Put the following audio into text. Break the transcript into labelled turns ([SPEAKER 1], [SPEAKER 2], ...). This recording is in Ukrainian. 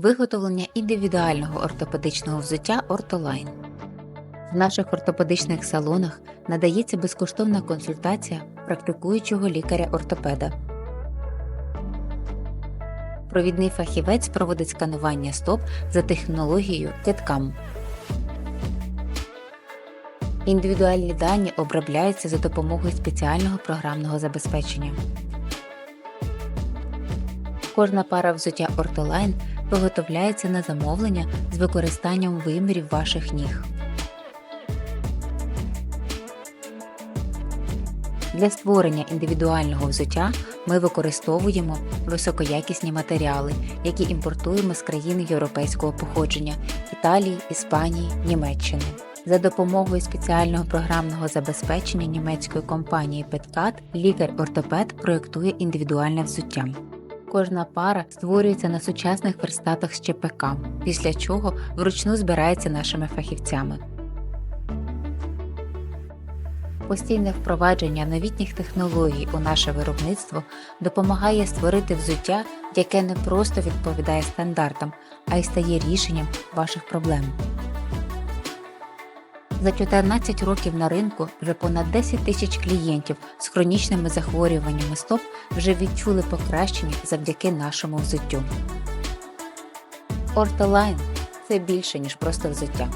[SPEAKER 1] Виготовлення індивідуального ортопедичного взуття Ортолайн. В наших ортопедичних салонах надається безкоштовна консультація практикуючого лікаря-ортопеда. Провідний фахівець проводить сканування стоп за технологією CAD-CAM. Індивідуальні дані обробляються за допомогою спеціального програмного забезпечення. Кожна пара взуття Ортолайн виготовляється на замовлення з використанням вимірів ваших ніг. Для створення індивідуального взуття ми використовуємо високоякісні матеріали, які імпортуємо з країн європейського походження Італії, Іспанії, Німеччини. За допомогою спеціального програмного забезпечення німецької компанії Petcat лікар-ортопед проєктує індивідуальне взуття. Кожна пара створюється на сучасних верстатах з ЧПК, після чого вручну збирається нашими фахівцями. Постійне впровадження новітніх технологій у наше виробництво допомагає створити взуття, яке не просто відповідає стандартам, а й стає рішенням ваших проблем. За 14 років на ринку вже понад 10 тисяч клієнтів з хронічними захворюваннями стоп вже відчули покращення завдяки нашому взуттю. Ортолайн це більше, ніж просто взуття.